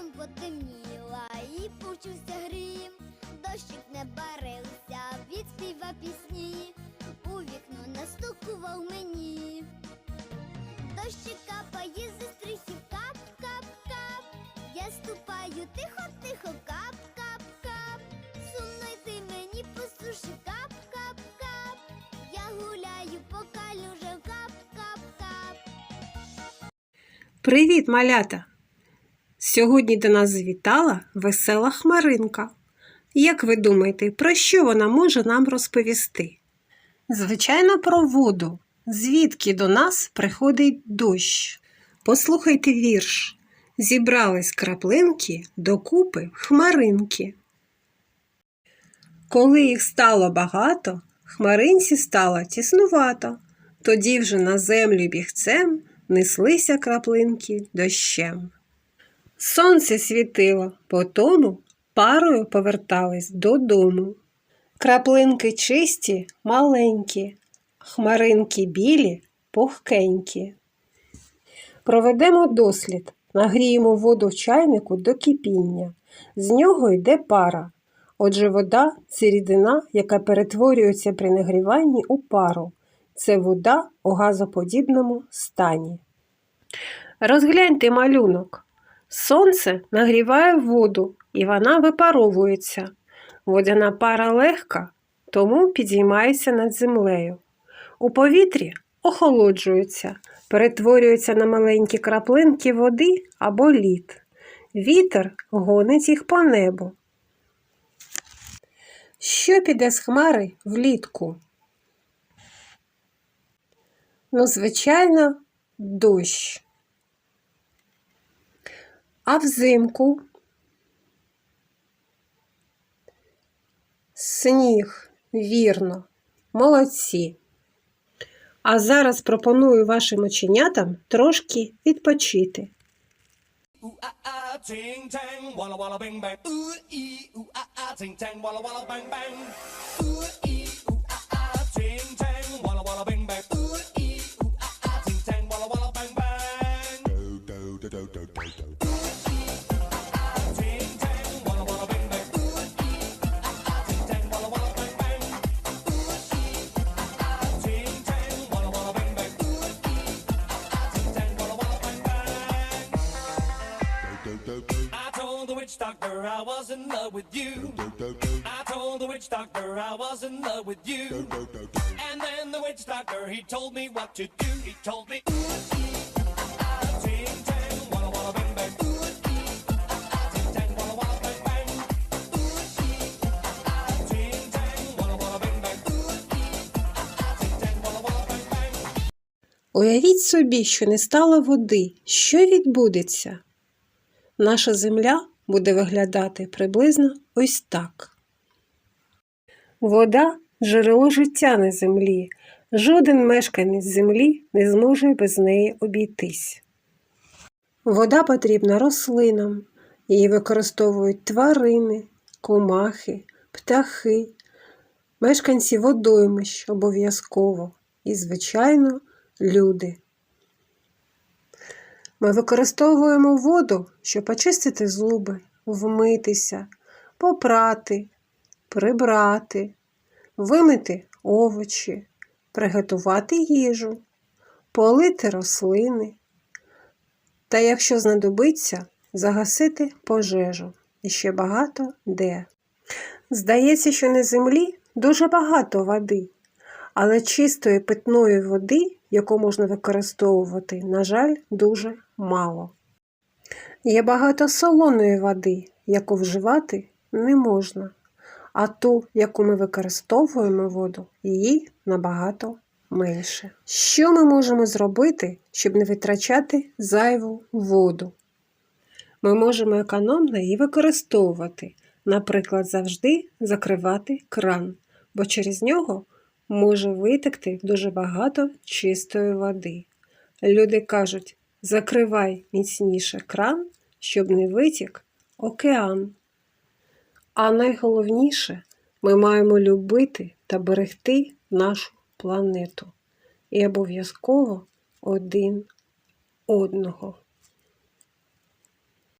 Раптом потемніла і почувся грім. Дощик не барився, відспіва пісні, у вікно настукував мені. Дощик капає зі стрихів, кап, кап, кап. Я ступаю тихо, тихо, кап, кап, кап. Сумно йти мені по суші, кап, кап, кап. Я гуляю по калюжам, кап, кап, кап. Привіт, малята! Сьогодні до нас завітала весела хмаринка. Як ви думаєте, про що вона може нам розповісти? Звичайно, про воду. Звідки до нас приходить дощ? Послухайте вірш. Зібрались краплинки докупи хмаринки. Коли їх стало багато, хмаринці стало тіснувато. Тоді вже на землю бігцем неслися краплинки дощем. Сонце світило, по тому парою повертались додому. Краплинки чисті, маленькі, хмаринки білі, пухкенькі. Проведемо дослід, нагріємо воду в чайнику до кипіння. З нього йде пара. Отже, вода це рідина, яка перетворюється при нагріванні у пару. Це вода у газоподібному стані. Розгляньте малюнок. Сонце нагріває воду, і вона випаровується. Водяна пара легка, тому підіймається над землею. У повітрі охолоджується, перетворюється на маленькі краплинки води або лід. Вітер гонить їх по небу. Що піде з хмари влітку? Ну, звичайно, дощ. А взимку сніг, вірно, молодці. А зараз пропоную вашим оченятам трошки відпочити. Ooh ah ah, ee, ooh ah ah, ting tang, walla walla bang bang. Ooh ee, ooh ah ah, ting tang, witch doctor I was in love with you. I told the witch doctor I was in love with you. And then the witch doctor he told me what to do. He told me. "Ooh, ee, ah, ah, ah, ah, ah, ah, ah, ah. Уявіть собі, що не стало води. Що відбудеться? Наша земля буде виглядати приблизно ось так. Вода джерело життя на землі. Жоден мешканець землі не зможе без неї обійтись. Вода потрібна рослинам. Її використовують тварини, комахи, птахи, мешканці водоймищ обов'язково і, звичайно, люди. Ми використовуємо воду, щоб очистити зуби, вмитися, попрати, прибрати, вимити овочі, приготувати їжу, полити рослини та, якщо знадобиться, загасити пожежу і ще багато де. Здається, що на землі дуже багато води, але чистої питної води, яку можна використовувати, на жаль, дуже мало. Є багато солоної води, яку вживати не можна, а ту, яку ми використовуємо воду, її набагато менше. Що ми можемо зробити, щоб не витрачати зайву воду? Ми можемо економно її використовувати, наприклад, завжди закривати кран, бо через нього може витекти дуже багато чистої води. Люди кажуть, закривай міцніше кран, щоб не витік океан. А найголовніше, ми маємо любити та берегти нашу планету і обов'язково один одного.